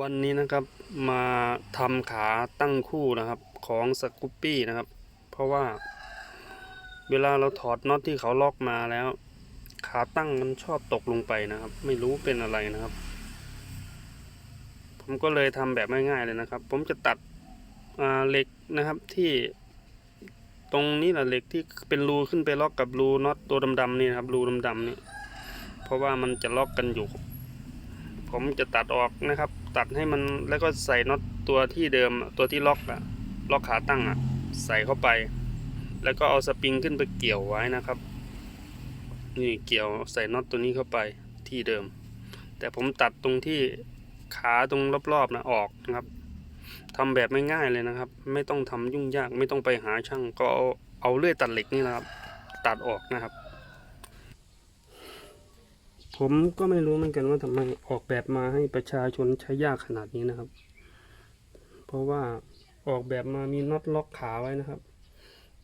วันนี้นะครับมาทำขาตั้งคู่นะครับของสกูปปี้นะครับ เพราะว่า เวลาเราถอดน็อตที่เขาล็อกมาแล้ว ขาตั้งมันชอบตกลงไปนะครับ ไม่รู้เป็นอะไรนะครับ ผมก็เลยทำแบบง่ายๆเลยนะครับ ผมจะตัดเหล็กนะครับที่ ตรงนี้แหละเหล็กที่เป็นรูขึ้นไปล็อกกับรูน็อตตัวดำๆนี่นะครับรูดำๆนี่เพราะว่ามันจะล็อกกันอยู่ ผมจะตัดออกนะครับ ตัดให้มันแล้วก็ใส่น็อตตัวที่เดิมตัวที่ล็อกอะล็อกขาตั้งอะใส่เข้าไป แล้วก็เอาสปริงขึ้นไปเกี่ยวไว้นะครับ นี่เกี่ยวใส่น็อตตัวนี้เข้าไปที่เดิม แต่ผมตัดตรงที่ขาตรงรอบๆนะออกนะครับทำแบบไม่ง่ายเลยนะครับ ไม่ต้องทำยุ่งยากไม่ต้องไปหาช่างก็เอาเอาเลื่อยตัดเหล็กนี่นะครับ ตัดออกนะครับ ผมก็ไม่รู้เหมือนกันว่าทำไมออกแบบมาให้ประชาชนใช้ยากขนาดนี้นะครับ เพราะว่าออกแบบมามีน็อตล็อกขาไว้นะครับ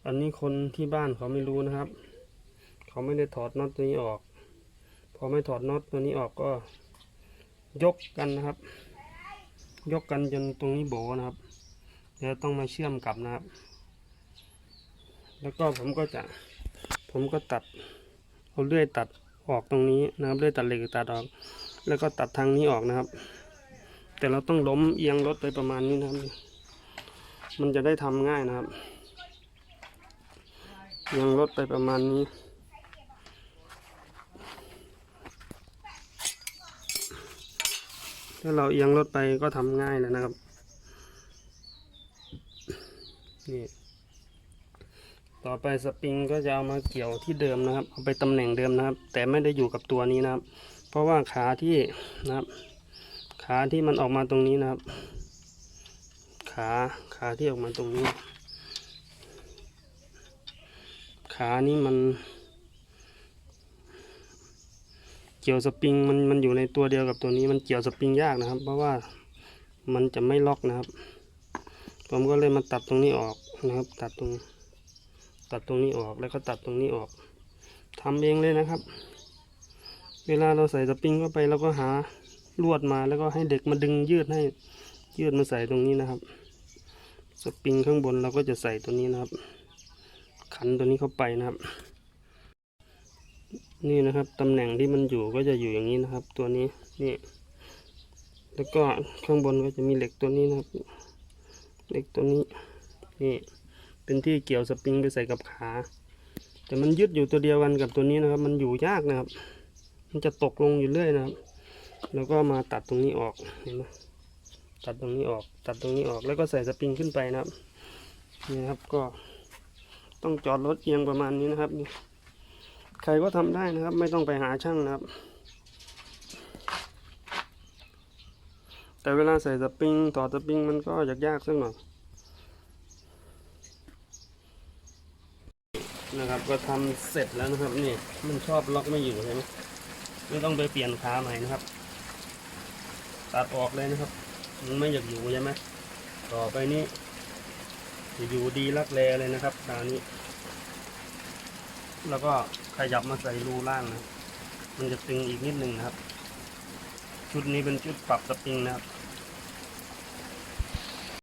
อันนี้คนที่บ้านเขาไม่รู้นะครับ เขาไม่ได้ถอดน็อตตัวนี้ออก พอไม่ถอดน็อตตัวนี้ออกก็ ยกกันนะครับ ยกกันจนตรงนี้โบนะครับแล้วต้องมาเชื่อมกลับนะครับ แล้วก็ผมก็จะ ผมก็ตัดเอาเลื่อยตัด ออกตรงนี้นะครับเลื่อยตัดเหล็กตัดออก แล้วก็ตัดทางนี้ออกนะครับ แต่เราต้องล้มเอียงรถไปประมาณนี้นะครับ มันจะได้ทำง่ายนะครับเอียงรถไปประมาณนี้ถ้าเราเอียงรถไปก็ทำง่ายแล้วนะครับนี่ ต่อไปสปริงก็จะเอามาเกี่ยวที่เดิมนะครับ เอาไปตำแหน่งเดิมนะครับ แต่ไม่ได้อยู่กับตัวนี้นะครับ เพราะว่าขาที่นะครับ ขาที่มันออกมาตรงนี้นะครับ ขาขาที่ออกมาตรงนี้ ขานี้มัน เกี่ยวสปริงมันมันอยู่ในตัวเดียวกับตัวนี้มันเกี่ยวสปริงยากนะครับ เพราะว่ามันจะไม่ล็อกนะครับ ผมก็เลยมาตัดตรงนี้ออกนะครับ ตัดตรง ตัดตรงนี้ออกแล้วก็ตัดตรงนี้ออกทำเองเลยนะครับ เวลาเราใส่สปริงเข้าไปเราก็หาลวดมาแล้วก็ให้เด็กมาดึงยืดให้ยืดมาใส่ตรงนี้นะครับ สปริงข้างบนเราก็จะใส่ตัวนี้นะครับ ขันตัวนี้เข้าไปนะครับ นี่นะครับตำแหน่งที่มันอยู่ก็จะอยู่อย่างนี้นะครับ ตัวนี้นี่แล้วก็ข้างบนก็จะมีเหล็กตัวนี้นะครับ เหล็กตัวนี้นี่ เป็นที่เกี่ยวสปริงไปใส่กับขา แต่มันยึดอยู่ตัวเดียวกันกับตัวนี้นะครับ มันอยู่ยากนะครับ มันจะตกลงอยู่เรื่อยนะครับ แล้วก็มาตัดตรงนี้ออกเห็นไหมตัดตรงนี้ออก ตัดตรงนี้ออกแล้วก็ใส่สปริงขึ้นไปนะครับนี่ครับก็ต้องจอดรถเอียงประมาณนี้นะครับนี่ใครก็ทำได้นะครับ ไม่ต้องไปหาช่างนะครับ แต่เวลาใส่สปริงต่อสปริงมันก็ยากๆสักหน่อย นะครับ ก็ทำเสร็จแล้วนะครับนี่มันชอบล็อกไม่อยู่ใช่ไหมไม่ต้องไปเปลี่ยนขาใหม่นะครับ ตัดออกเลยนะครับ มันไม่อยากอยู่ใช่ไหมต่อไปนี้จะอยู่ดีรักแรเลยนะครับขานี้ แล้วก็ขยับมาใส่รูล่างนะมันจะตึงอีกนิดหนึ่งนะครับ ชุดนี้เป็นชุดปรับสปริงนะครับ